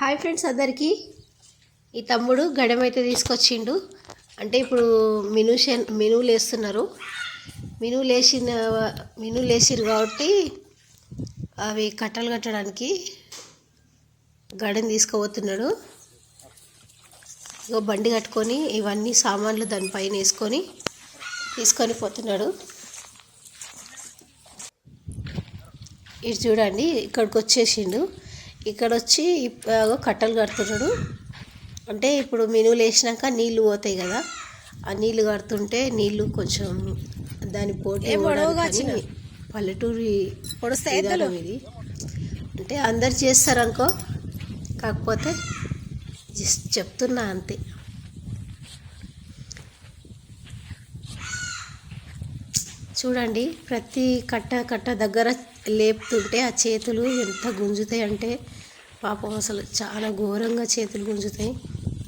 Hi friends అందరికీ. ఈ తమ్ముడు గడమైతే తీసుకొచ్చిండు. అంటే ఇప్పుడు మినుషన్ మినువులు వేస్తున్నారు మినువులు లేచిన మినువులు లేచిరు కాబట్టి అవి కట్టలు కట్టడానికి గడని తీసుకుపోతున్నాడు. ఇగో బండి కట్టుకొని ఇవన్నీ సామాన్లు దానిపైన వేసుకొని తీసుకొని పోతున్నాడు. ఇటు చూడండి ఇక్కడికి వచ్చేసిండు. ఇక్కడ వచ్చి కట్టలు కడుతున్నాడు. అంటే ఇప్పుడు మినువులు వేసినాక నీళ్ళు పోతాయి కదా ఆ నీళ్ళు కడుతుంటే నీళ్ళు కొంచెం దాని పోటీ పల్లెటూరి విధానం ఇది. అంటే అందరు చేస్తారు అనుకో కాకపోతే జస్ట్ చెప్తున్నా అంతే. చూడండి ప్రతి కట్ట కట్ట దగ్గర లేపుతుంటే ఆ చేతులు ఎంత గుంజుతాయి అంటే పాపం అసలు చాలా ఘోరంగా చేతులు గుంజుతాయి.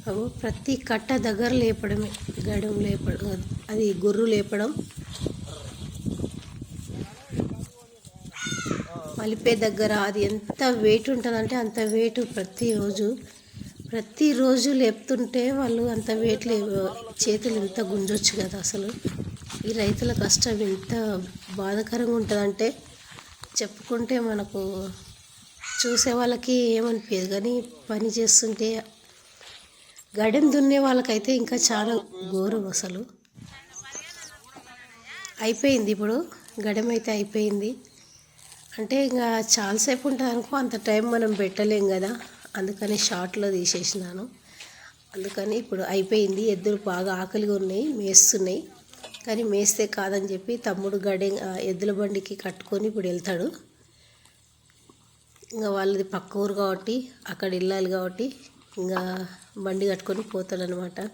అవు ప్రతి కట్ట దగ్గర లేపడమే గడం లేపడం అది గొర్రు లేపడం. మలిపే దగ్గర అది ఎంత వెయిట్ ఉంటుందంటే అంత వెయిట్ ప్రతిరోజు. ప్రతిరోజు లేపుతుంటే వాళ్ళు అంత వెయిట్ లే చేతులు ఎంత గుంజొచ్చు కదా అసలు. ఈ రైతుల కష్టం ఎంత బాధాకరంగా ఉంటుందంటే చెప్పుకుంటే మనకు చూసే వాళ్ళకి ఏమనిపించదు కానీ పని చేస్తుంటే గడెం దున్నే వాళ్ళకైతే ఇంకా చాలా ఘోరం అసలు. అయిపోయింది ఇప్పుడు. గడెం అయితే అయిపోయింది. అంటే ఇంకా చాలాసేపు ఉంటుంది అనుకో అంత టైం మనం పెట్టలేం కదా. అందుకని షార్ట్లో తీసేసినాను. అందుకని ఇప్పుడు అయిపోయింది. ఎద్దులు బాగా ఆకలిగా ఉన్నాయి మేస్తున్నాయి. కానీ మేస్తే కాదని చెప్పి తమ్ముడు గడి ఎద్దుల బండికి కట్టుకొని ఇప్పుడు వెళ్తాడు. ఇంకా వాళ్ళది పక్క ఊరు కాబట్టి అక్కడ వెళ్ళాలి కాబట్టి ఇంకా బండి కట్టుకొని పోతాడనమాట